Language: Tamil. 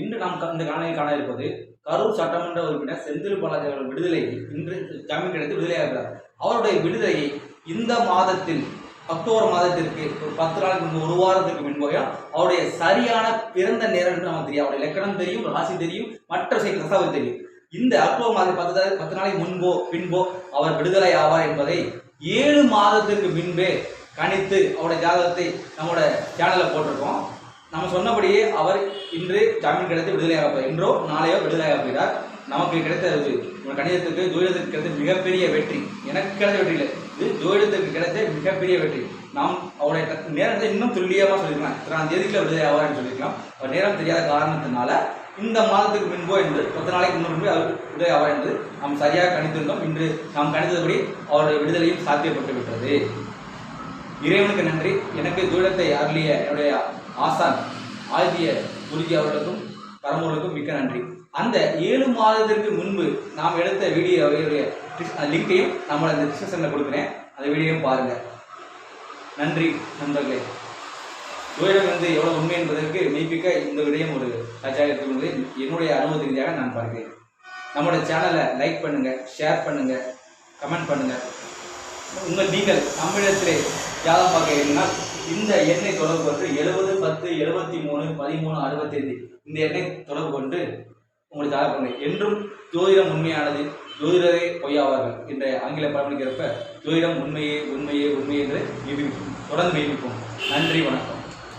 இன்று நாம் இந்த காலையில் காண இருப்பது கரூர் சட்டமன்ற உறுப்பினர் செந்தில் பாலாஜி அவர்கள் விடுதலை இன்று ஜாமீன் கிடைத்து விடுதலையாகிறார் அவருடைய விடுதலையை இந்த மாதத்தில் அக்டோபர் மாதத்திற்கு ஒரு பத்து நாளுக்கு முன்பு ஒரு வாரத்துக்கு முன்போயா அவருடைய சரியான பிறந்த நேரம் என்று நமக்கு தெரியும். அவருடைய லக்கணம் தெரியும் ராசி தெரியும் மற்ற விஷயங்கள் தகவல் தெரியும். இந்த அக்டோபர் மாதம் பத்து பத்து நாளைக்கு முன்போ பின்போ அவர் விடுதலை ஆவார் என்பதை ஏழு மாதத்திற்கு முன்பே கணித்து அவருடைய ஜாதகத்தை நம்மளோட சேனலில் போட்டிருக்கோம். நம்ம சொன்னபடியே அவர் இன்று ஜாமீன் கிடைத்து விடுதலையாக இன்றோ நாளையோ விடுதலையாக போகிறார். நமக்கு கிடைத்த ஒரு கணிதத்துக்கு ஜோதிடத்துக்கு கிடைத்த மிகப்பெரிய வெற்றி. எனக்கு கிடைத்த வெற்றி இல்லை. இது ஜோதிடத்துக்கு கிடைத்த மிகப்பெரிய வெற்றி. நாம் அவருடைய நேரத்தை இன்னும் துல்லியமாக சொல்லிக்கலாம். இத்தனாம் தேதிக்குள்ள விடுதலை ஆவார்னு சொல்லிக்கலாம். அவர் நேரம் தெரியாத காரணத்தினால இந்த மாதத்துக்கு முன்போ என்று பத்து நாளைக்கு முன்பு அவர் விடுதலை ஆவார் என்று நாம் சரியாக கணித்திருந்தோம். இன்று நாம் கணித்தபடி அவருடைய விடுதலையும் சாத்தியப்பட்டு விட்டது. இறைவனுக்கு நன்றி. எனக்கு தூரத்தை அருளிய என்னுடைய ஆசான் ஆதித்ய குருஜி அவர்களுக்கும் பரம்பொருளுக்கும் மிக்க நன்றி. அந்த ஏழு மாதத்திற்கு முன்பு நாம் எடுத்த வீடியோவுடைய லிங்கையும் நம்மளை அந்த டிஸ்கிரிப்ஷனில் கொடுக்குறேன். அந்த வீடியோவும் பாருங்க. நன்றி நண்பர்களே. ஜோதிடம் வந்து எவ்வளோ உண்மை என்பதற்கு மெய்ப்பிக்க இந்த விடயம் ஒரு கச்சாக இருக்கிறது என்னுடைய அனுபவ ரீதியாக நான் பார்க்கிறேன். நம்மளோட சேனலை லைக் பண்ணுங்கள் ஷேர் பண்ணுங்கள் கமெண்ட் பண்ணுங்கள் உங்கள் நீங்கள் தமிழத்திலே ஜாதகம் பார்க்க இந்த எண்ணை தொடர்பு கொண்டு எழுபது பத்து எழுபத்தி மூணு பதிமூணு அறுபத்தைந்து இந்த எண்ணை தொடர்பு கொண்டு உங்களுக்கு ஜாதகம் பண்ணுங்க என்றும் ஜோதிடம் உண்மையானது ஜோதிடரே பொய்யாவார்கள் என்ற ஆங்கில பழமொழிக்கிறப்ப ஜோதிடம் உண்மையே உண்மையே உண்மையே என்று நிரூபிப்போம் தொடர்ந்து நிரூபிப்போம். நன்றி வணக்கம்.